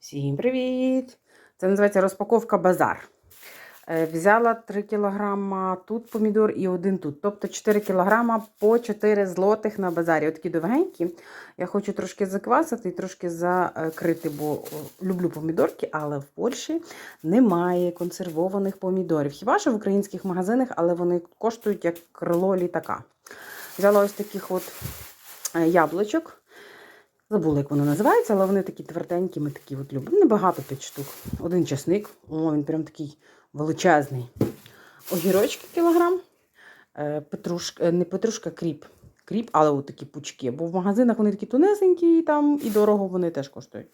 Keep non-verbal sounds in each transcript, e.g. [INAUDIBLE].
Всім привіт! Це називається розпаковка базар. Е, Взяла 3 кг тут помідор і один тут. Тобто 4 кг по 4 злотих на базарі. Отакі довгенькі. Я хочу трошки заквасити і трошки закрити, бо люблю помідорки, але в Польщі немає консервованих помідорів. Хіба що в українських магазинах, але вони коштують як крило літака. Взяла ось таких от е, яблучок. Забула, як воно називається, але вони такі тверденькі, ми такі от любимо. Небагато 5 штук. Один часник. О, він прям такий величезний. Огірочки кілограм. Е, Петрушка, е, не петрушка, кріп. Кріп, але от такі пучки. Бо в магазинах вони такі тонесенькі і там і дорого вони теж коштують.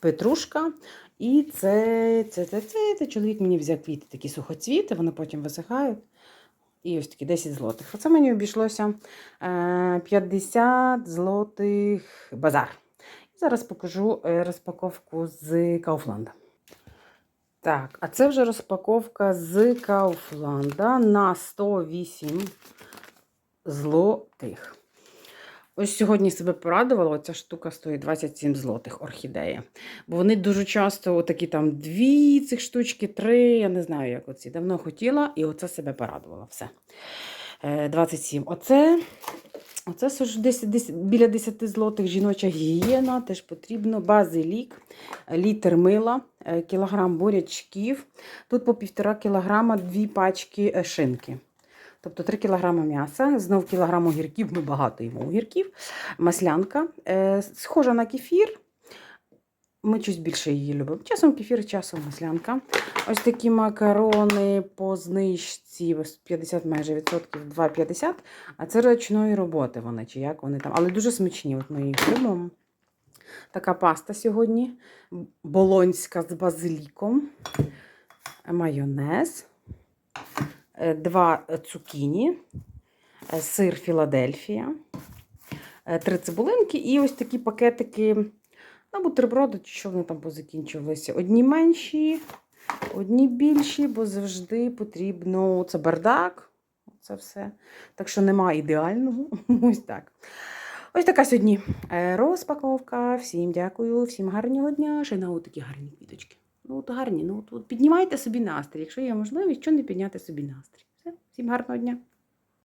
Петрушка. І це, це, це, це, це чоловік мені взяв квіти, такі сухоцвіти, вони потім висихають. І ось такі 10 злотих. Оце мені обійшлося е, 50 злотих базар. І зараз покажу е, розпаковку з Кауфланда. Так, а це вже розпаковка з Кауфланда на 108 злотих. Ось сьогодні себе порадувала, оця штука стоїть 27 злотих орхідея. Бо вони дуже часто такі там дві цих штучки, три, я не знаю, як оці. Давно хотіла, і оце себе порадувала. Все. Е, 27. Оце, оце ж десь, десь біля 10 злотих жіноча гігієна, теж потрібно. Базилік, літр мила, е, кілограм бурячків. Тут по півтора кілограма дві пачки е, шинки. Тобто 3 кг м'яса, знов кілограм огірків, ми багато їмо огірків, маслянка, е, схожа на кефір. Ми щось більше її любимо. Часом кефір, часом маслянка. Ось такі макарони по знижці 50 майже відсотків 2,50. А це ручної роботи вони, чи як вони там. Але дуже смачні. От ми їх любимо. Така паста сьогодні. Болонська з базиліком. Майонез. Е, Два цукіні, е, сир Філадельфія, е, три цибулинки і ось такі пакетики на бутерброди, чи що вони там позакінчувалися. Одні менші, одні більші, бо завжди потрібно це бардак. Це все. Так що нема ідеального. [LAUGHS] Ось так. Ось така сьогодні розпаковка. Всім дякую, всім гарного дня. Ще на такі гарні квіточки. Ну, от гарні. Ну, от, піднімайте собі настрій. Якщо є можливість, що не підняти собі настрій. Все, всім гарного дня.